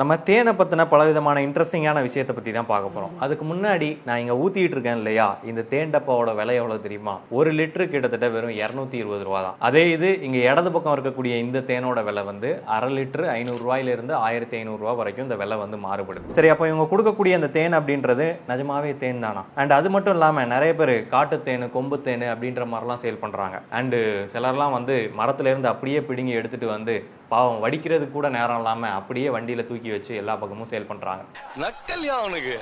நம்ம தேனை பற்றின பலவிதமான இன்ட்ரெஸ்டிங்கான விஷயத்தை பற்றி தான் பார்க்க போகிறோம் அதுக்கு முன்னாடி நான் இங்கே ஊற்றிட்டு இருக்கேன் இல்லையா? இந்த தேன் டப்பாவோட விலை எவ்வளோ தெரியுமா? ஒரு லிட்டரு கிட்டத்தட்ட வெறும் இரநூத்தி இருபது ரூபா தான். அதே இது இங்கே இடது பக்கம் இருக்கக்கூடிய இந்த தேனோட விலை வந்து அரை லிட்டரு ஐநூறுரூவாயிலிருந்து ஆயிரத்தி ஐநூறுரூவா வரைக்கும் இந்த விலை வந்து மாறுபடுது. சரி அப்போ இவங்க கொடுக்கக்கூடிய அந்த தேன் அப்படின்றது நிஜமாவே தேன் தானா? அண்ட் அது மட்டும் இல்லாமல் நிறைய பேர் காட்டு தேன் கொம்பு தேன் அப்படின்ற மாதிரிலாம் சேல் பண்ணுறாங்க அண்டு சிலர்லாம் வந்து மரத்துல இருந்து அப்படியே பிடுங்கி எடுத்துட்டு வந்து பாவம் வடிக்கிறதுக்கு கூட நேரம் இல்லாமல் அப்படியே வண்டியில் தூக்கி வச்சு எல்லா பக்கமும் சேல் பண்ணுறாங்க நக்கல்யா அவனுக்கு?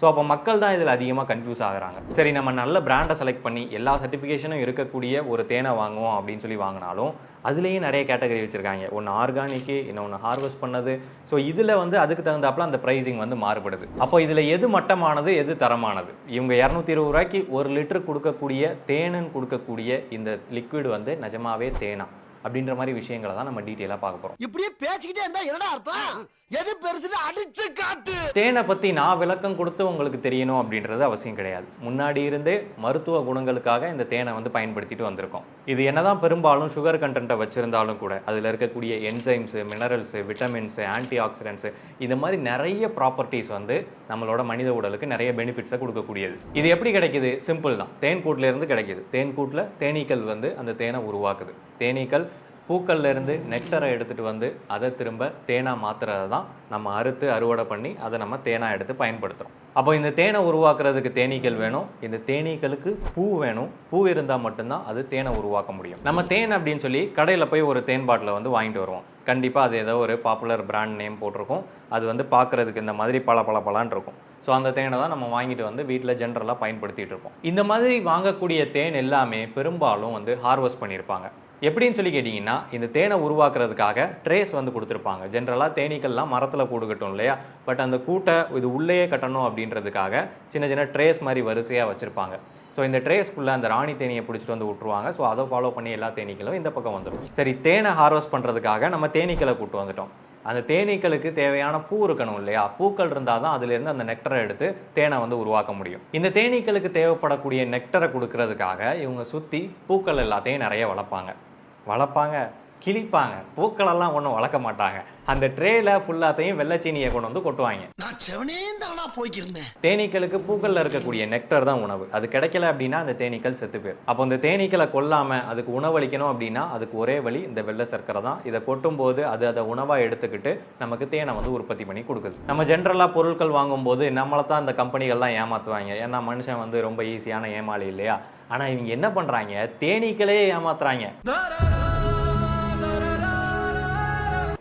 ஸோ அப்போ மக்கள் தான் இதில் அதிகமாக கன்ஃபியூஸ் ஆகுறாங்க. சரி நம்ம நல்ல பிராண்டை செலக்ட் பண்ணி எல்லா சர்டிஃபிகேஷனும் இருக்கக்கூடிய ஒரு தேனை வாங்குவோம் அப்படின்னு சொல்லி வாங்கினாலும் அதுலேயும் நிறைய கேட்டகரி வச்சுருக்காங்க. ஒன்று ஆர்கானிக்கு இன்னொன்று ஹார்வெஸ்ட் பண்ணது. ஸோ இதில் வந்து அதுக்கு தகுந்தாப்புல அந்த ப்ரைஸிங் வந்து மாறுபடுது. அப்போ இதில் எது மட்டமானது எது தரமானது? இவங்க இரநூத்தி இருபது ரூபாய்க்கு ஒரு லிட்டர் கொடுக்கக்கூடிய தேனுன்னு கொடுக்கக்கூடிய இந்த லிக்விட் வந்து நிஜமாவே தேனா? அப்படின்ற மாதிரி விஷயங்களை தான் நம்ம டீட்டெயிலாக பார்க்க போகிறோம் இப்படியே பேசிக்கிட்டே இருந்தா என்னடா அர்த்தம்? எது பெருசுன்னு அடிச்சு காட்டு. தேனை பற்றி நான் விளக்கம் கொடுத்து உங்களுக்கு தெரியணும் அப்படின்றது அவசியம் கிடையாது. முன்னாடி இருந்தே மருத்துவ குணங்களுக்காக இந்த தேனை வந்து பயன்படுத்திட்டு வந்திருக்கோம். இது என்னதான் பெரும்பாலும் சுகர் கண்டென்ட்டை வச்சுருந்தாலும் கூட அதில் இருக்கக்கூடிய enzymes minerals vitamins antioxidants இந்த மாதிரி நிறைய ப்ராப்பர்ட்டிஸ் வந்து நம்மளோட மனித உடலுக்கு நிறைய பெனிஃபிட்ஸை கொடுக்கக்கூடியது. இது எப்படி கிடைக்குது? சிம்பிள் தான். தேன் கூட்டிலேருந்து கிடைக்கிது கிடைக்குது. தேன் கூட்டில் தேனீக்கள் வந்து அந்த தேனை உருவாக்குது. தேனீக்கள் பூக்கள்ல இருந்து நெக்டரை எடுத்துட்டு வந்து அதை திரும்ப தேனா மாத்துறதை தான் நம்ம அறுத்து அறுவடை பண்ணி அதை நம்ம தேனா எடுத்து பயன்படுத்துறோம். அப்போ இந்த தேனை உருவாக்குறதுக்கு தேனீக்கள் வேணும். இந்த தேனீக்களுக்கு பூ வேணும். பூ இருந்தால் மட்டும்தான் அது தேனை உருவாக்க முடியும். நம்ம தேன் அப்படின்னு சொல்லி கடையில் போய் ஒரு தேன் பாட்டில் வந்து வாங்கிட்டு வருவோம். கண்டிப்பாக அது ஏதோ ஒரு பாப்புலர் பிராண்ட் நேம் போட்டிருக்கும். அது வந்து பார்க்குறதுக்கு இந்த மாதிரி பல பல பலான் இருக்கும். ஸோ அந்த தேனை தான் நம்ம வாங்கிட்டு வந்து வீட்டில் ஜென்ரலாக பயன்படுத்திகிட்டு இருக்கோம் இந்த மாதிரி வாங்கக்கூடிய தேன் எல்லாமே பெரும்பாலும் வந்து ஹார்வெஸ்ட் பண்ணியிருப்பாங்க. எப்படின்னு சொல்லி கேட்டிங்கன்னா இந்த தேனை உருவாக்குறதுக்காக ட்ரேஸ் வந்து கொடுத்துருப்பாங்க. ஜென்ரலாக தேனீக்கள்லாம் மரத்தில் கூடுகட்டும் இல்லையா? பட் அந்த கூட்டை இது உள்ளேயே கட்டணும் அப்படின்றதுக்காக சின்ன சின்ன ட்ரேஸ் மாதிரி வரிசையாக வச்சுருப்பாங்க. ஸோ இந்த ட்ரேஸ்க்குள்ளே அந்த ராணி தேனியை பிடிச்சிட்டு வந்து விட்ருவாங்க ஸோ அதை ஃபாலோ பண்ணி எல்லா தேனீக்களும் இந்த பக்கம் வந்துடும் சரி தேனை ஹார்வெஸ்ட் பண்ணுறதுக்காக நம்ம தேனீக்களை கூட்டு வந்துட்டோம். அந்த தேனீக்களுக்கு தேவையான பூ இருக்கணும் இல்லையா? பூக்கள் இருந்தால் தான் அதுலேருந்து அந்த நெக்டரை எடுத்து தேனை வந்து உருவாக்க முடியும். இந்த தேனீக்களுக்கு தேவைப்படக்கூடிய நெக்டரை கொடுக்கறதுக்காக இவங்க சுற்றி பூக்கள் எல்லாத்தையும் நிறைய வளர்ப்பாங்க. வளர்ப்பாங்க கிழிப்பாங்க. பூக்களெல்லாம் ஒன்றும் வளர்க்க மாட்டாங்க. அந்த ட்ரேல ஃபுல்லாத்தையும் வெள்ளச்சீனியை கொண்டு வந்து கொட்டுவாங்க. நான் போய்க்கிருந்தேன். தேனீக்களுக்கு பூக்கள்ல இருக்கக்கூடிய நெக்டர் தான் உணவு. அது கிடைக்கல அப்படின்னா அந்த தேனீக்கள் செத்து போயிடும் அப்போ இந்த தேனீக்களை கொல்லாம அதுக்கு உணவளிக்கணும் அப்படின்னா அதுக்கு ஒரே வழி இந்த வெள்ளை சர்க்கரை தான். இதை கொட்டும் போது அது அதை உணவா எடுத்துக்கிட்டு நமக்கு தேனை வந்து உற்பத்தி பண்ணி கொடுக்குது. நம்ம ஜென்ரலா பொருட்கள் வாங்கும்போது நம்மளை தான் இந்த கம்பெனிகள்லாம் ஏமாத்துவாங்க. ஏன்னா மனுஷன் வந்து ரொம்ப ஈஸியான ஏமாளி இல்லையா? ஆனால் இவங்க என்ன பண்ணுறாங்க தேனீக்களே ஏமாத்துறாங்க.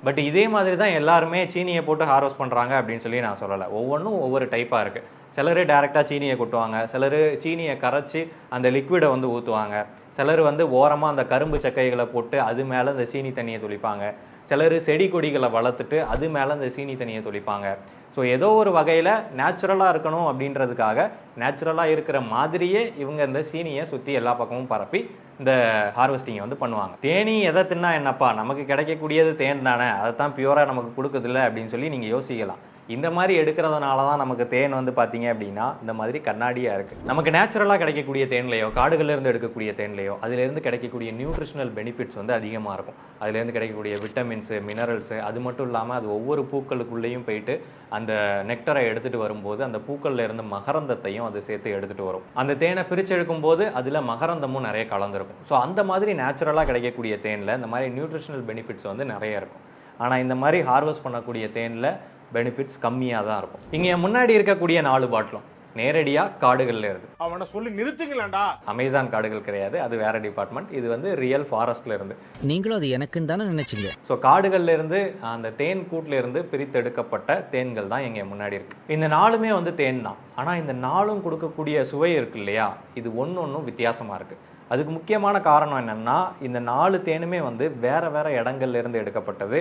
பட் இதே மாதிரி தான் எல்லாருமே சீனியை போட்டு ஹார்வெஸ்ட் பண்ணுறாங்க அப்படின்னு சொல்லி நான் சொல்லலை. ஒவ்வொன்றும் ஒவ்வொரு டைப்பாக இருக்குது சிலர் டேரெக்டாக சீனியை கொட்டுவாங்க. சிலர் சீனியை கரைச்சி அந்த லிக்விடை வந்து ஊற்றுவாங்க சிலர் வந்து ஓரமாக அந்த கரும்பு சக்கைகளை போட்டு அது மேலே அந்த சீனி தண்ணியை துளிப்பாங்க. சிலர் செடி கொடிகளை வளர்த்துட்டு அது மேலே இந்த சீனி தண்ணியை துளிப்பாங்க. ஸோ ஏதோ ஒரு வகையில் நேச்சுரலாக இருக்கணும் அப்படின்றதுக்காக நேச்சுரலாக இருக்கிற மாதிரியே இவங்க இந்த சீனியை சுற்றி எல்லா பக்கமும் பரப்பி இந்த ஹார்வெஸ்டிங்கை வந்து பண்ணுவாங்க. தேனி எதை தின்னா என்னப்பா? நமக்கு கிடைக்கக்கூடியது தேன் தானே. அதை தான் பியூராக நமக்கு கொடுக்குதில்ல அப்படின்னு சொல்லி நீங்கள் யோசிக்கலாம். இந்த மாதிரி எடுக்கிறதுனால தான் நமக்கு தேன் வந்து பார்த்தீங்க அப்படின்னா இந்த மாதிரி கண்ணாடியாக இருக்குது நமக்கு நேச்சுரலாக கிடைக்கக்கூடிய தேன்லையோ காடுகள்லேருந்து எடுக்கக்கூடிய தேன்லையோ அதுலேருந்து கிடைக்கக்கூடிய நியூட்ரிஷனல் பெனிஃபிட்ஸ் வந்து அதிகமாக இருக்கும். அதுலேருந்து கிடைக்கக்கூடிய விட்டமின்ஸு மினரல்ஸு அது மட்டும் இல்லாமல் அது ஒவ்வொரு பூக்களுக்குள்ளேயும் போயிட்டு அந்த நெக்டரை எடுத்துகிட்டு வரும்போது அந்த பூக்களில் இருந்து மகரந்தத்தையும் அது சேர்த்து எடுத்துகிட்டு வரும். அந்த தேனை பிரித்து எடுக்கும்போது அதில் மகரந்தமும் நிறைய கலந்துருக்கும். ஸோ அந்த மாதிரி நேச்சுரலாக கிடைக்கக்கூடிய தேனில் இந்த மாதிரி நியூட்ரிஷனல் பெனிஃபிட்ஸ் வந்து நிறைய இருக்கும். ஆனால் இந்த மாதிரி ஹார்வெஸ்ட் பண்ணக்கூடிய தேனில் பெனிஃபிட்ஸ் கம்மியாக தான் இருக்கும். இங்கே முன்னாடி இருக்கக்கூடிய நாலு பாட்டிலும் நேரடியாக காடுகள்ல இருந்து அவனை சொல்லி நிறுத்துங்களேன்டா. அமேசான் காடுகள் கிடையாது அது வேற டிபார்ட்மெண்ட் இது வந்து ரியல் ஃபாரஸ்ட்ல இருந்து. நீங்களும் அது எனக்குன்னு தானே நினைச்சீங்க? ஸோ காடுகள்ல இருந்து அந்த தேன் கூட்டுல இருந்து பிரித்தெடுக்கப்பட்ட தேன்கள் தான் எங்க முன்னாடி இருக்கு. இந்த நாளுமே வந்து தேன் தான். ஆனா இந்த நாளும் கொடுக்கக்கூடிய சுவை இருக்கு இல்லையா? இது ஒன்று ஒன்றும் வித்தியாசமா இருக்கு. அதுக்கு முக்கியமான காரணம் என்னென்னா இந்த நாலு தேனுமே வந்து வேறு வேறு இடங்கள்லேருந்து எடுக்கப்பட்டது.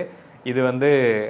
இது வந்து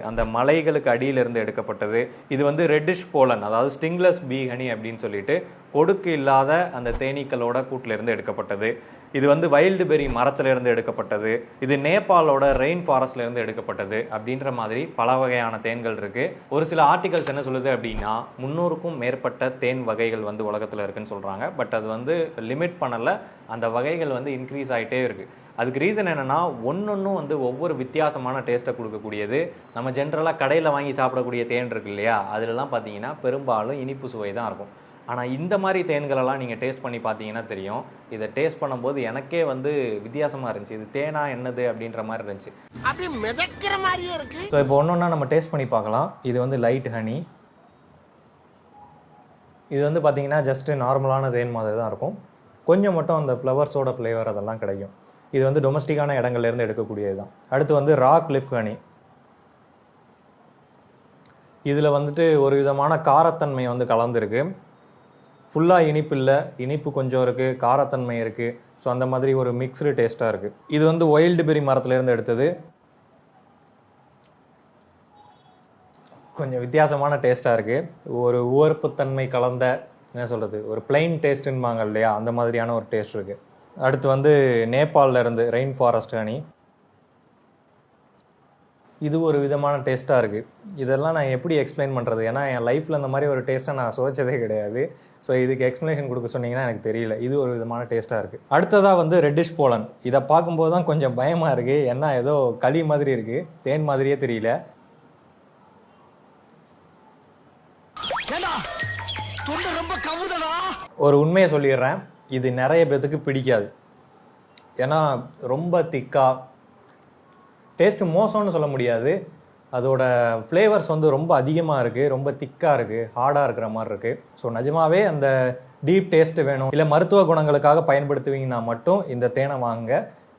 அந்த மலைகளுக்கு அடியிலிருந்து எடுக்கப்பட்டது. இது வந்து ரெட்டிஷ் போலன் அதாவது ஸ்டிங்லெஸ் பீ ஹனி அப்படின்னு சொல்லிட்டு கொடுக்கு இல்லாத அந்த தேனீக்களோட கூட்டிலிருந்து எடுக்கப்பட்டது. இது வந்து வைல்டு பெரி மரத்திலிருந்து எடுக்கப்பட்டது. இது நேபாளோட ரெயின் ஃபாரஸ்ட்லேருந்து எடுக்கப்பட்டது அப்படின்ற மாதிரி பல வகையான தேன்கள் இருக்குது ஒரு சில ஆர்டிகல்ஸ் என்ன சொல்லுது அப்படின்னா முந்நூறுக்கும் மேற்பட்ட தேன் வகைகள் வந்து உலகத்தில் இருக்குன்னு சொல்கிறாங்க பட் அது வந்து லிமிட் பண்ணல அந்த வகைகள் வந்து இன்க்ரீஸ் ஆகிட்டே இருக்குது அதுக்கு ரீசன் என்னென்னா ஒன்றொன்றும் வந்து ஒவ்வொரு வித்தியாசமான டேஸ்ட்டை கொடுக்கக்கூடியது. நம்ம ஜென்ரலாக கடையில் வாங்கி சாப்பிடக்கூடிய தேன் இருக்கு இல்லையா? அதிலலாம் பார்த்தீங்கன்னா பெரும்பாலும் இனிப்பு சுவை தான் இருக்கும். ஆனால் இந்த மாதிரி தேன்களெல்லாம் நீங்கள் டேஸ்ட் பண்ணி பார்த்தீங்கன்னா தெரியும். இதை டேஸ்ட் பண்ணும்போது எனக்கே வந்து வித்தியாசமாக இருந்துச்சு. இது தேனா என்னது அப்படின்ற மாதிரி இருந்துச்சு. அப்படியே மிதக்கிற மாதிரியே இருக்கு. ஸோ இப்போ ஒன்று ஒன்றா நம்ம டேஸ்ட் பண்ணி பார்க்கலாம். இது வந்து லைட் ஹனி இது வந்து பார்த்தீங்கன்னா ஜஸ்ட் நார்மலான தேன் மாதிரி தான் இருக்கும். கொஞ்சம் மட்டும் அந்த ஃப்ளவர்ஸோட ஃப்ளேவர் அதெல்லாம் கிடைக்கும். இது வந்து டொமஸ்டிக்கான இடங்கள்லேருந்து எடுக்கக்கூடியது தான். அடுத்து வந்து ராக் லிப் ஹனி இதில் வந்துட்டு ஒரு விதமான காரத்தன்மை வந்து கலந்துருக்கு. ஃபுல்லாக இனிப்பு இல்லை. இனிப்பு கொஞ்சம் இருக்குது காரத்தன்மை இருக்குது ஸோ அந்த மாதிரி ஒரு மிக்ஸ்டு டேஸ்ட்டாக இருக்குது இது வந்து ஒயில்டு பெரி மரத்துலேருந்து எடுத்தது. கொஞ்சம் வித்தியாசமான டேஸ்ட்டாக இருக்குது ஒரு உவர்ப்புத்தன்மை கலந்த என்ன சொல்கிறது ஒரு பிளைன் டேஸ்ட்டுன்பாங்க இல்லையா? அந்த மாதிரியான ஒரு டேஸ்ட் இருக்குது அடுத்து வந்து நேபாளில் இருந்து ரெயின் ஃபாரஸ்ட் ஹனி இது ஒரு விதமான டேஸ்ட்டாக இருக்குது இதெல்லாம் நான் எப்படி எக்ஸ்பிளைன் பண்ணுறது ஏன்னா என் லைஃப்பில் இந்த மாதிரி ஒரு டேஸ்ட்டை நான் சுவைச்சதே கிடையாது. ஸோ இதுக்கு எக்ஸ்ப்ளனேஷன் கொடுக்க சொன்னீங்கன்னா எனக்கு தெரியல. இது ஒரு விதமான டேஸ்ட்டாக இருக்குது அடுத்ததாக வந்து ரெட்டிஷ் போலன் இதை பார்க்கும்போது தான் கொஞ்சம் பயமாக இருக்குது ஏன்னா ஏதோ களி மாதிரி இருக்குது தேன் மாதிரியே தெரியல. ஒரு உண்மையை சொல்லிடுறேன். இது நிறைய பேத்துக்கு பிடிக்காது. ஏன்னா ரொம்ப திக்காக டேஸ்ட் மோசம்னு சொல்ல முடியாது. அதோட ஃப்ளேவர்ஸ் வந்து ரொம்ப அதிகமாக இருக்குது ரொம்ப திக்காக இருக்குது ஹார்டாக இருக்கிற மாதிரி இருக்குது ஸோ நிஜமாவே அந்த டீப் டேஸ்ட்டு வேணும். இல்லை மருத்துவ குணங்களுக்காக பயன்படுத்துவீங்கன்னா மட்டும் இந்த தேனை வாங்க.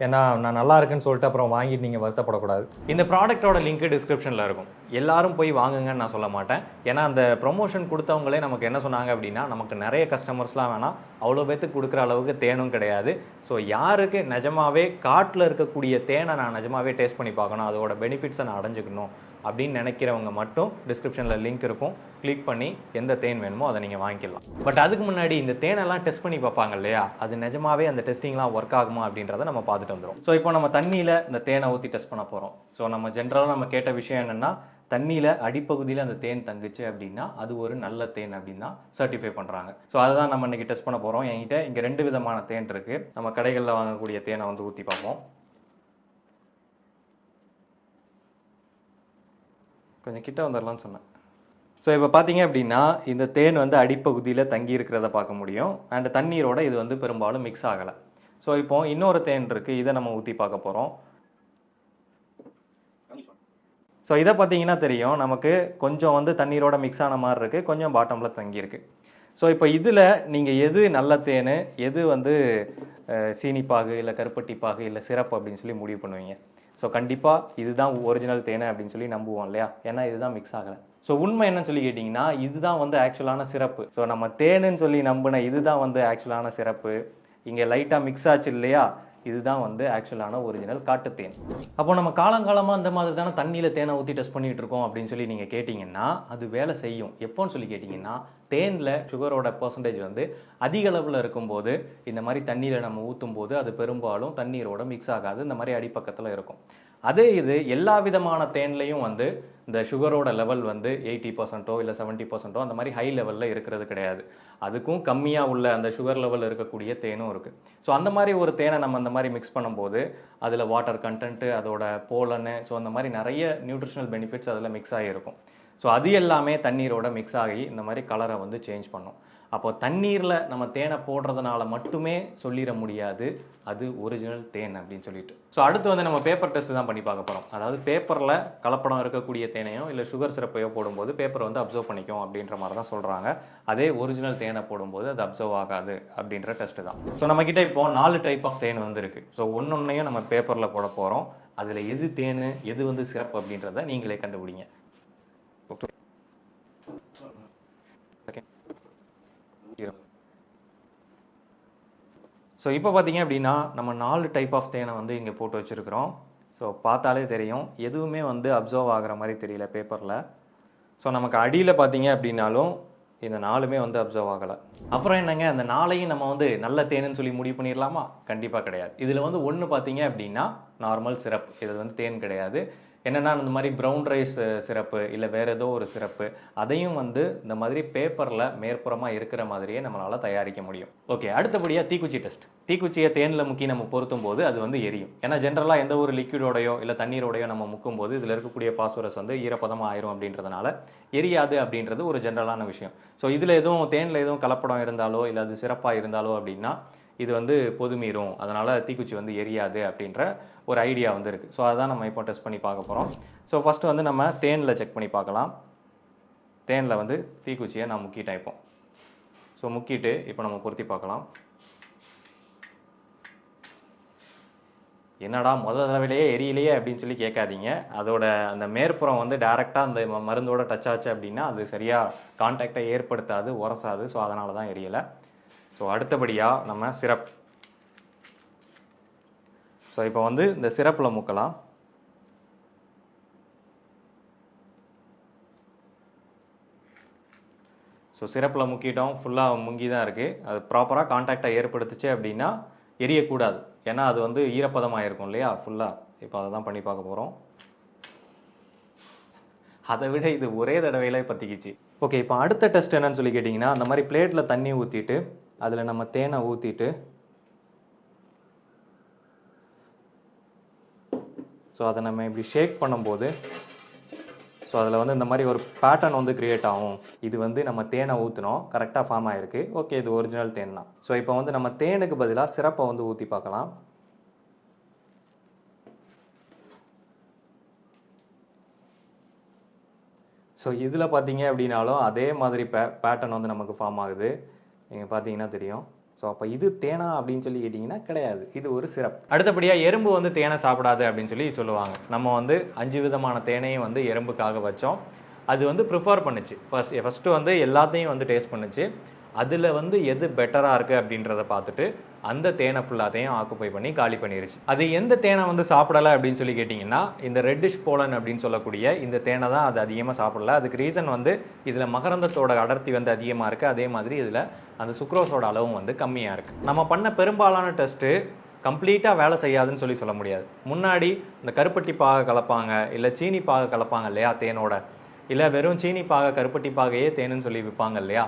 ஏன்னா நான் நல்லா இருக்குன்னு சொல்லிட்டு அப்புறம் வாங்கிட்டு நீங்கள் வருத்தப்படக்கூடாது. இந்த ப்ராடக்ட்டோட லிங்க் டிஸ்கிரிப்ஷனில் இருக்கும். எல்லாரும் போய் வாங்குங்கன்னு நான் சொல்ல மாட்டேன். ஏன்னா அந்த ப்ரொமோஷன் கொடுத்தவங்களே நமக்கு என்ன சொன்னாங்க அப்படின்னா நமக்கு நிறைய கஸ்டமர்ஸ்லாம் வேணாம். அவ்வளோ பேத்துக்கு கொடுக்குற அளவுக்கு தேனும் கிடையாது. ஸோ யாருக்கு நிஜமாவே காட்டில் இருக்கக்கூடிய தேனை நான் நிஜமாவே டேஸ்ட் பண்ணி பார்க்கணும். அதோட பெனிஃபிட்ஸை நான் அடைஞ்சிக்கணும். அப்படின்னு நினைக்கிறவங்க மட்டும் டிஸ்கிரிப்ஷனில் லிங்க் இருக்கும். கிளிக் பண்ணி எந்த தேன் வேணுமோ அதை நீங்கள் வாங்கிக்கலாம். பட் அதுக்கு முன்னாடி இந்த தேனெல்லாம் டெஸ்ட் பண்ணி பார்ப்பாங்க இல்லையா? அது நிஜமாவே அந்த டெஸ்டிங்லாம் ஒர்க் ஆகுமா அப்படின்றத நம்ம பார்த்துட்டு வந்துடும் ஸோ இப்போ நம்ம தண்ணியில் இந்த தேனை ஊற்றி டெஸ்ட் பண்ண போகிறோம் ஸோ நம்ம ஜென்ரலாக நம்ம கேட்ட விஷயம் என்னென்னா தண்ணியில் அடிப்பகுதியில் அந்த தேன் தங்குச்சு அப்படின்னா அது ஒரு நல்ல தேன் அப்படின்னா சர்டிஃபை பண்ணுறாங்க ஸோ அதை தான் நம்ம இன்றைக்கி டெஸ்ட் பண்ண போகிறோம் என்கிட்ட இங்கே ரெண்டு விதமான தேன் இருக்குது நம்ம கடைகளில் வாங்கக்கூடிய தேனை வந்து ஊற்றி பார்ப்போம். கொஞ்சம் கிட்ட வந்துடலாம்னு சொன்னேன். ஸோ இப்போ பார்த்தீங்க அப்படின்னா இந்த தேன் வந்து அடிப்பகுதியில் தங்கி இருக்கிறத பார்க்க முடியும். அண்ட் தண்ணீரோட இது வந்து பெரும்பாலும் மிக்ஸ் ஆகலை. ஸோ இப்போ இன்னொரு தேன் இருக்குது இதை நம்ம ஊற்றி பார்க்க போகிறோம் ஸோ இதை பார்த்தீங்கன்னா தெரியும். நமக்கு கொஞ்சம் வந்து தண்ணீரோட மிக்ஸ் ஆன மாதிரி இருக்குது கொஞ்சம் பாட்டமில் தங்கியிருக்கு ஸோ இப்போ இதில் நீங்கள் எது நல்ல தேன் எது வந்து சீனிப்பாகு இல்லை கருப்பட்டி பாகு இல்லை சிறப்பு அப்படின்னு சொல்லி முடிவு பண்ணுவீங்க. ஸோ கண்டிப்பாக இதுதான் ஒரிஜினல் தேனை அப்படின்னு சொல்லி நம்புவோம் இல்லையா? ஏன்னா இதுதான் மிக்ஸ் ஆகலை. ஸோ உண்மை என்னன்னு சொல்லி கேட்டிங்கன்னா இதுதான் வந்து ஆக்சுவலான சிறப்பு. ஸோ நம்ம தேனுன்னு சொல்லி நம்பின இதுதான் வந்து ஆக்சுவலான சிறப்பு. இங்கே லைட்டாக மிக்ஸ் ஆச்சு இல்லையா? இதுதான் வந்து ஆக்சுவலான ஒரிஜினல் காட்டுத்தேன். அப்போ நம்ம காலங்காலமாக இந்த மாதிரி தானே தண்ணியில் தேனை ஊற்றி டெஸ்ட் பண்ணிட்டு இருக்கோம் அப்படின்னு சொல்லி நீங்கள் கேட்டிங்கன்னா அது வேலை செய்யும். எப்போன்னு சொல்லி கேட்டிங்கன்னா தேனில் சுகரோட பர்சன்டேஜ் வந்து அதிக அளவில் இருக்கும்போது இந்த மாதிரி தண்ணியில் நம்ம ஊற்றும் போது அது பெரும்பாலும் தண்ணீரோட மிக்ஸ் ஆகாது. இந்த மாதிரி அடிப்பக்கத்தில் இருக்கும். அதே இது எல்லா விதமான தேன்லையும் வந்து இந்த சுகரோட லெவல் வந்து எயிட்டி பர்சன்ட்டோ இல்லை செவன்ட்டி பர்சன்ட்டோ அந்த மாதிரி ஹை லெவலில் இருக்கிறது கிடையாது. அதுக்கும் கம்மியாக உள்ள அந்த சுகர் லெவலில் இருக்கக்கூடிய தேனும் இருக்குது ஸோ அந்த மாதிரி ஒரு தேனை நம்ம அந்த மாதிரி மிக்ஸ் பண்ணும்போது அதில் வாட்டர் கண்டென்ட்டு அதோட போலனு ஸோ அந்த மாதிரி நிறைய நியூட்ரிஷனல் பெனிஃபிட்ஸ் அதில் மிக்ஸ் ஆகியிருக்கும். ஸோ அது எல்லாமே தண்ணீரோட மிக்ஸ் ஆகி இந்த மாதிரி கலரை வந்து சேஞ்ச் பண்ணும். அப்போ தண்ணீரில் நம்ம தேனை போடுறதுனால மட்டுமே சொல்லிட முடியாது. அது ஒரிஜினல் தேன் அப்படின்னு சொல்லிட்டு. ஸோ அடுத்து வந்து நம்ம பேப்பர் டெஸ்ட் தான் பண்ணி பார்க்க போகிறோம் அதாவது பேப்பரில் கலப்படம் இருக்கக்கூடிய தேனையோ இல்லை சுகர் சிறப்பையோ போடும்போது பேப்பர் வந்து அப்சர்வ் பண்ணிக்கும் அப்படின்ற மாதிரி தான் சொல்கிறாங்க அதே ஒரிஜினல் தேனை போடும்போது அது அப்சர்வ் ஆகாது அப்படின்ற டெஸ்ட் தான். ஸோ நம்மக்கிட்ட இப்போ நாலு டைப் ஆஃப் தேன் வந்துருக்கு. ஸோ ஸோ ஒன்றையும் நம்ம பேப்பரில் போட போகிறோம் அதில் எது தேன் எது வந்து சிறப்பு அப்படின்றத நீங்களே கண்டுபிடிங்க. ஸோ இப்போ பார்த்தீங்க அப்படின்னா நம்ம நாலு டைப் ஆஃப் தேனை வந்து இங்கே போட்டு வச்சுருக்கிறோம். ஸோ பார்த்தாலே தெரியும். எதுவுமே வந்து அப்சர்வ் ஆகிற மாதிரி தெரியல பேப்பரில் ஸோ நமக்கு அடியில் பார்த்தீங்க அப்படின்னாலும் இந்த நாலுமே வந்து அப்சர்வ் ஆகலை. அப்புறம் என்னங்க அந்த நாளையும் நம்ம வந்து நல்ல தேனுன்னு சொல்லி முடிவு பண்ணிடலாமா கண்டிப்பாக கிடையாது. இதில் வந்து ஒன்று பார்த்தீங்க அப்படின்னா நார்மல் சிரப். இது வந்து தேன் கிடையாது. என்னென்னா இந்த மாதிரி ப்ரௌன் ரைஸ் சிறப்பு இல்லை வேறு ஏதோ ஒரு சிறப்பு அதையும் வந்து இந்த மாதிரி பேப்பரில் மேற்புறமாக இருக்கிற மாதிரியே நம்மளால் தயாரிக்க முடியும். ஓகே அடுத்தபடியாக தீக்குச்சி டெஸ்ட் தீக்குச்சியை தேனில் முக்கி நம்ம பொருத்தும் போது அது வந்து எரியும். ஏன்னா ஜென்ரலாக எந்த ஒரு லிக்விடோடையோ இல்லை தண்ணீரோடையோ நம்ம முக்கும் போது இதில் இருக்கக்கூடிய பாஸ்வரஸ் வந்து ஈரப்பதமாக ஆயிரும் அப்படின்றதுனால எரியாது அப்படின்றது ஒரு ஜென்ரலான விஷயம். ஸோ இதில் எதுவும் தேனில் எதுவும் கலப்படம் இருந்தாலோ இல்லை அது சிறப்பாக இருந்தாலோ அப்படின்னா இது வந்து பொதுமீறும். அதனால் தீக்குச்சி வந்து எரியாது அப்படின்ற ஒரு ஐடியா வந்து இருக்குது ஸோ அதான் நம்ம இப்போ டெஸ்ட் பண்ணி பார்க்க போகிறோம் ஸோ ஃபஸ்ட்டு வந்து நம்ம தேனில் செக் பண்ணி பார்க்கலாம். தேனில் வந்து தீக்குச்சியை நான் முக்கிட்டேன் இப்போ ஸோ முக்கிட்டு இப்போ நம்ம பொருத்தி பார்க்கலாம். என்னடா முத தடவையிலேயே எரியலையே அப்படின்னு சொல்லி கேட்காதீங்க. அதோட அந்த மேற்புறம் வந்து டேரெக்டாக அந்த ம- மருந்தோட டச் ஆச்சு அப்படின்னா அது சரியாக கான்டாக்டை ஏற்படுத்தாது உரசாது. ஸோ அதனால தான் எரியலை. ஸோ அடுத்தபடியாக நம்ம சிரப் ஸோ இப்போ வந்து இந்த சிரப்பில் முக்கலாம். ஸோ சிரப்பில் முக்கிட்டோம். ஃபுல்லாக முங்கி தான் இருக்குது அது ப்ராப்பராக காண்டாக்டாக ஏற்படுத்துச்சு அப்படின்னா எரியக்கூடாது. ஏன்னா அது வந்து ஈரப்பதமாக இருக்கும் இல்லையா ஃபுல்லாக இப்போ அதை தான் பண்ணி பார்க்க போகிறோம் அதை விட இது ஒரே தடவையில் பற்றிக்கிச்சு ஓகே இப்போ அடுத்த டெஸ்ட் என்னன்னு சொல்லி கேட்டிங்கன்னா அந்த மாதிரி பிளேட்டில் தண்ணி ஊற்றிட்டு அதில் நம்ம தேனை ஊற்றிட்டு ஸோ அதை நம்ம இப்படி ஷேக் பண்ணும்போது ஸோ அதில் வந்து இந்த மாதிரி ஒரு பேட்டர்ன் வந்து க்ரியேட் ஆகும். இது வந்து நம்ம தேனை ஊற்றினோம் கரெக்டாக ஃபார்ம் ஆகிருக்கு ஓகே இது ஒரிஜினல் தேன் தான். ஸோ இப்போ வந்து நம்ம தேனுக்கு பதிலாக சிறப்பை வந்து ஊற்றி பார்க்கலாம். ஸோ இதில் பார்த்தீங்க அப்படின்னாலும் அதே மாதிரி பே பேட்டர்ன் வந்து நமக்கு ஃபார்ம் ஆகுது. நீங்கள் பார்த்தீங்கன்னா தெரியும். ஸோ அப்போ இது தேனா அப்படின்னு சொல்லி கேட்டிங்கன்னா கிடையாது. இது ஒரு சிறப்பு அடுத்தபடியாக எறும்பு வந்து தேனை சாப்பிடாது அப்படின்னு சொல்லி சொல்லுவாங்க. நம்ம வந்து அஞ்சு விதமான தேனையும் வந்து எறும்புக்காக வச்சோம். அது வந்து ப்ரிஃபர் பண்ணுச்சு. ஃபஸ்ட் ஃபஸ்ட்டு வந்து எல்லாத்தையும் வந்து டேஸ்ட் பண்ணுச்சு. அதில் வந்து எது பெட்டராக இருக்குது அப்படின்றத பார்த்துட்டு அந்த தேனை ஃபுல்லாத்தையும் ஆக்குப்பை பண்ணி காலி பண்ணிருச்சு. அது எந்த தேனை வந்து சாப்பிடலை அப்படின்னு சொல்லி கேட்டிங்கன்னா இந்த ரெட்டிஷ் போலன் அப்படின்னு சொல்லக்கூடிய இந்த தேனை தான் அது அதிகமாக சாப்பிடல. அதுக்கு ரீசன் வந்து இதில் மகரந்தத்தோட அடர்த்தி வந்து அதிகமாக இருக்குது அதே மாதிரி இதில் அந்த சுக்ரோஸோட அளவும் வந்து கம்மியாக இருக்குது நம்ம பண்ண பெரும்பாலான டெஸ்ட்டு கம்ப்ளீட்டாக வேலை செய்யாதுன்னு சொல்லி சொல்ல முடியாது. முன்னாடி இந்த கருப்பட்டி பாகை கலப்பாங்க இல்லை சீனி பாகை கலப்பாங்க இல்லையா தேனோட? இல்லை வெறும் சீனி பாக கருப்பட்டி பாகையே தேனுன்னு சொல்லி விற்பாங்க இல்லையா?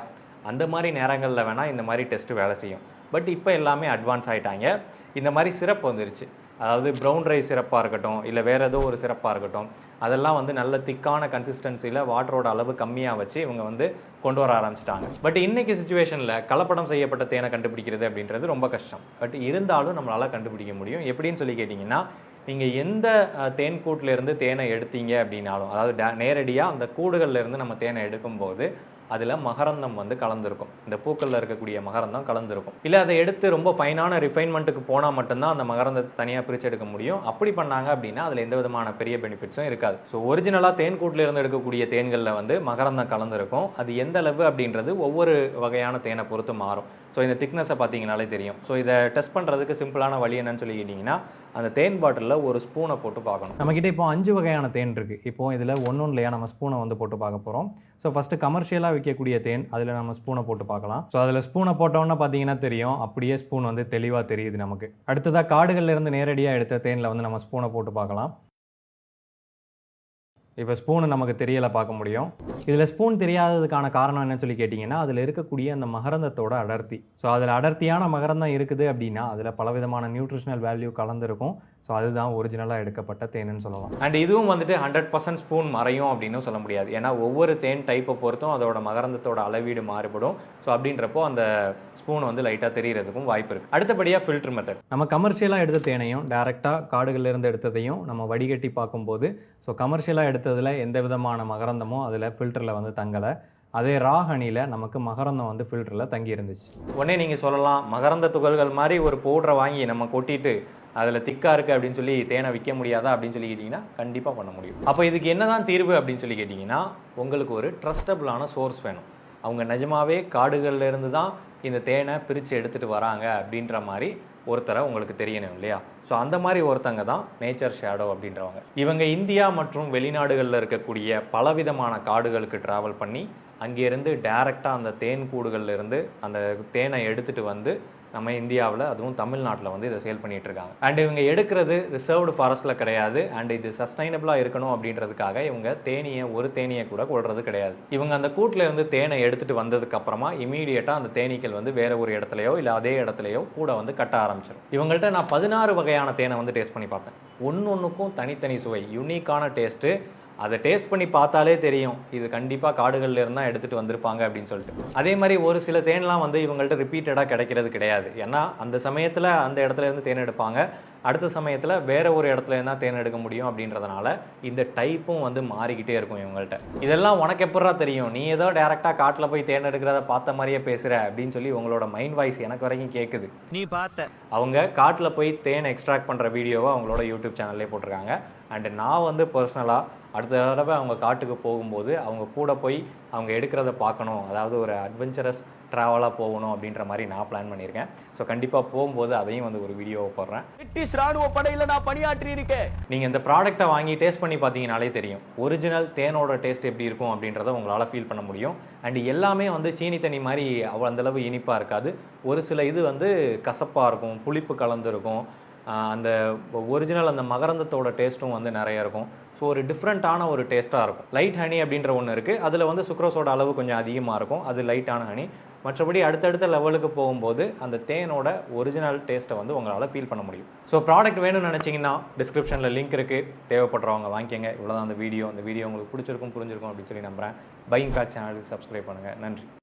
அந்த மாதிரி நேரங்களில் வேணால் இந்த மாதிரி டெஸ்ட்டு வேலை செய்யும். பட் இப்போ எல்லாமே அட்வான்ஸ் ஆகிட்டாங்க இந்த மாதிரி சிறப்பு வந்துருச்சு. அதாவது ப்ரௌன் ரைஸ் சிறப்பாக இருக்கட்டும் இல்லை வேறு ஏதோ ஒரு சிறப்பாக இருக்கட்டும் அதெல்லாம் வந்து நல்ல திக்கான கன்சிஸ்டன்சியில் வாட்டரோட அளவு கம்மியாக வச்சு இவங்க வந்து கொண்டு வர ஆரம்பிச்சிட்டாங்க. பட் இன்னைக்கு சுச்சுவேஷனில் கலப்படம் செய்யப்பட்ட தேனை கண்டுபிடிக்கிறது அப்படின்றது ரொம்ப கஷ்டம். பட் இருந்தாலும் நம்மளால் கண்டுபிடிக்க முடியும். எப்படின்னு சொல்லி கேட்டிங்கன்னா நீங்கள் எந்த தேன் கூட்டிலேருந்து தேனை எடுத்தீங்க அப்படின்னாலும் அதாவது டே நேரடியாக அந்த கூடுகள்லேருந்து நம்ம தேனை எடுக்கும்போது அதில் மகரந்தம் வந்து கலந்துருக்கும். இந்த பூக்களில் இருக்கக்கூடிய மகரந்தம் கலந்துருக்கும். இல்லை அதை எடுத்து ரொம்ப ஃபைனான ரிஃபைன்மெண்ட்டுக்கு போனால் மட்டும்தான் அந்த மகரந்தத்தை தனியாக பிரித்து எடுக்க முடியும். அப்படி பண்ணாங்க அப்படின்னா அதில் எந்த விதமான பெரிய பெனிஃபிட்ஸும் இருக்காது. ஸோ ஒரிஜினலாக தேன்கூட்டில் இருந்து எடுக்கக்கூடிய தேன்களில் வந்து மகரந்தம் கலந்துருக்கும். அது எந்த அளவு அப்படின்றது ஒவ்வொரு வகையான தேனை பொறுத்து மாறும். ஸோ இந்த திக்னஸை பார்த்தீங்கனாலே தெரியும். ஸோ இதை டெஸ்ட் பண்ணுறதுக்கு சிம்பிளான வழி என்னன்னு சொல்லி கேட்டிங்கன்னா அந்த தேன் பாட்டிலில் ஒரு ஸ்பூனை போட்டு பார்க்கணும். நம்மக்கிட்ட இப்போ அஞ்சு வகையான தேன் இருக்குது இப்போ இதில் ஒன்று இல்லையா நம்ம ஸ்பூனை வந்து போட்டு பார்க்க போகிறோம் ஸோ ஃபஸ்ட்டு கமர்ஷியலாக விற்கக்கூடிய தேன் அதில் நம்ம ஸ்பூனை போட்டு பார்க்கலாம். ஸோ அதில் ஸ்பூனை போட்டோன்னே பார்த்தீங்கன்னா தெரியும். அப்படியே ஸ்பூன் வந்து தெளிவாக தெரியுது நமக்கு. அடுத்ததாக காடுகளில் இருந்து நேரடியாக எடுத்த தேனில் வந்து நம்ம ஸ்பூனை போட்டு பார்க்கலாம். இப்போ ஸ்பூனு நமக்கு தெரியலை பார்க்க முடியும். இதில் ஸ்பூன் தெரியாததுக்கான காரணம் என்னன்னு சொல்லி கேட்டிங்கன்னா அதில் இருக்கக்கூடிய அந்த மகரந்தத்தோட அடர்த்தி. ஸோ அதில் அடர்த்தியான மகரந்தம் இருக்குது அப்படின்னா அதில் பலவிதமான நியூட்ரிஷனல் வேல்யூ கலந்துருக்கும். ஸோ அதுதான் ஒரிஜினலாக எடுக்கப்பட்ட தேனுன்னு சொல்லலாம். அண்ட் இதுவும் வந்துட்டு ஹண்ட்ரட் பர்சன்ட் ஸ்பூன் மறையும் அப்படின்னு சொல்ல முடியாது. ஏன்னா ஒவ்வொரு தேன் டைப்பை பொறுத்தும் அதோட மகரந்தத்தோட அளவீடு மாறுபடும். ஸோ அப்படின்றப்போ அந்த ஸ்பூன் வந்து லைட்டாக தெரியறதுக்கும் வாய்ப்பு இருக்குது அடுத்தபடியாக ஃபில்டர் மெத்தட் நம்ம கமர்ஷியலாக எடுத்த தேனையும் டேரெக்டாக காடுகள்ல இருந்து எடுத்ததையும் நம்ம வடிகட்டி பார்க்கும்போது ஸோ கமர்ஷியலாக எடுத்ததில் எந்த விதமான மகரந்தமோ அதில் ஃபில்டரில் வந்து தங்கலை. அதே ரா ஹனியில் நமக்கு மகரந்தம் வந்து ஃபில்டரில் தங்கி இருந்துச்சு உடனே நீங்கள் சொல்லலாம் மகரந்த துகள்கள் மாதிரி ஒரு பவுடரை வாங்கி நம்ம கொட்டிட்டு அதில் திக்காக இருக்குது அப்படின்னு சொல்லி தேனை விற்க முடியாதா அப்படின்னு சொல்லி கேட்டிங்கன்னா கண்டிப்பாக பண்ண முடியும். அப்போ இதுக்கு என்னதான் தீர்வு அப்படின்னு சொல்லி கேட்டிங்கன்னா உங்களுக்கு ஒரு ட்ரஸ்டபுளான சோர்ஸ் வேணும். அவங்க நிஜமாவே காடுகள்லேருந்து தான் இந்த தேனை பிரித்து எடுத்துகிட்டு வராங்க அப்படின்ற மாதிரி ஒருத்தரை உங்களுக்கு தெரியணும் இல்லையா? ஸோ அந்த மாதிரி ஒருத்தங்க தான் நேச்சர் ஷேடோ அப்படின்றவங்க. இவங்க இந்தியா மற்றும் வெளிநாடுகளில் இருக்கக்கூடிய பலவிதமான காடுகளுக்கு ட்ராவல் பண்ணி அங்கேருந்து டேரெக்டாக அந்த தேன் கூடுகள்லேருந்து அந்த தேனை எடுத்துகிட்டு வந்து நம்ம இந்தியாவில் அதுவும் தமிழ்நாட்டில் வந்து இதை சேல் பண்ணிகிட்ருக்காங்க இருக்காங்க அண்ட் இவங்க எடுக்கிறது ரிசர்வ்டு ஃபாரஸ்ட்டில் கிடையாது. அண்ட் இது சஸ்டைனபிளாக இருக்கணும் அப்படின்றதுக்காக இவங்க தேனியை ஒரு தேனியை கூட கொள்வது கிடையாது. இவங்க அந்த கூட்டில் இருந்து தேனை எடுத்துகிட்டு வந்ததுக்கப்புறமா இமீடியட்டாக அந்த தேனீக்கள் வந்து வேற ஒரு இடத்துலையோ இல்லை அதே இடத்துலையோ கூட வந்து கட்ட ஆரம்பிச்சிடும் இவங்கள்ட்ட நான் பதினாறு வகையான தேனை வந்து டேஸ்ட் பண்ணி பார்த்தேன். ஒன்று ஒன்றுக்கும் தனித்தனி சுவை யூனிக்கான டேஸ்ட்டு அதை டேஸ்ட் பண்ணி பார்த்தாலே தெரியும். இது கண்டிப்பாக காடுகள்ல இருந்தால் எடுத்துகிட்டு வந்திருப்பாங்க அப்படின்னு சொல்லிட்டு. அதே மாதிரி ஒரு சில தேன்லாம் வந்து இவங்கள்ட்ட ரிப்பீட்டடாக கிடைக்கிறது கிடையாது. ஏன்னா அந்த சமயத்தில் அந்த இடத்துல இருந்து தேன் எடுப்பாங்க. அடுத்த சமயத்தில் வேற ஒரு இடத்துல இருந்தால் தேன் எடுக்க முடியும் அப்படின்றதுனால இந்த டைப்பும் வந்து மாறிக்கிட்டே இருக்கும் இவங்கள்ட்ட. இதெல்லாம் உனக்கு எப்படா தெரியும்? நீ ஏதோ டேரெக்டாக காட்டில் போய் தேன் எடுக்கிறத பார்த்த மாதிரியே பேசுகிற அப்படின்னு சொல்லி உங்களோட மைண்ட் வாய்ஸ் எனக்கு வரைக்கும் கேட்குது நீ பார்த்த. அவங்க காட்டில் போய் தேன் எக்ஸ்ட்ராக்ட் பண்ணுற வீடியோவை அவங்களோட யூடியூப் சேனல்லே போட்டிருக்காங்க. அண்ட் நான் வந்து பர்சனலாக அடுத்த தடவை அவங்க காட்டுக்கு போகும்போது அவங்க கூட போய் அவங்க எடுக்கிறத பார்க்கணும். அதாவது ஒரு அட்வென்ச்சரஸ் ட்ராவலாக போகணும் அப்படின்ற மாதிரி நான் பிளான் பண்ணியிருக்கேன். ஸோ கண்டிப்பாக போகும்போது அதையும் வந்து ஒரு வீடியோவை போடுறேன். பிரிட்டிஷ் ராணுவ படையில நான் பணியாற்றி இருக்கேன் நீங்கள் இந்த ப்ராடக்ட்டை வாங்கி டேஸ்ட் பண்ணி பார்த்தீங்கனாலே தெரியும். ஒரிஜினல் தேனோட டேஸ்ட் எப்படி இருக்கும் அப்படின்றத உங்களால் ஃபீல் பண்ண முடியும். அண்ட் எல்லாமே வந்து சீனி தண்ணி மாதிரி அவ்வளோ அந்தளவு இனிப்பாக இருக்காது. ஒரு சில இது வந்து கசப்பாக இருக்கும் புளிப்பு கலந்துருக்கும் அந்த ஒரிஜினல் அந்த மகரந்தத்தோட டேஸ்ட்டும் வந்து நிறைய இருக்கும். ஸோ ஒரு டிஃப்ரெண்ட்டான ஒரு டேஸ்ட்டாக இருக்கும். லைட் ஹனி அப்படின்ற ஒன்று இருக்குது அதில் வந்து சுக்ரோஸோட அளவு கொஞ்சம் அதிகமாக இருக்கும். அது லைட்டான ஹனி மற்றபடி அடுத்தடுத்த லெவலுக்கு போகும்போது அந்த தேனோட ஒரிஜினல் டேஸ்ட்டை வந்து உங்களால் ஃபீல் பண்ண முடியும். ஸோ ப்ராடக்ட் வேணும்னு நினச்சிங்கன்னா டிஸ்கிரிப்ஷனில் லிங்க் இருக்குது தேவைப்படுறவங்க வாங்கிக்கங்க. இவ்வளோதான் அந்த வீடியோ அந்த வீடியோ உங்களுக்கு பிடிச்சிருக்கும் புரிஞ்சிருக்கும் அப்படின்னு சொல்லி நம்புறேன். பையிங் காட் சேனலுக்கு சப்ஸ்கிரைப் பண்ணுங்கள் நன்றி.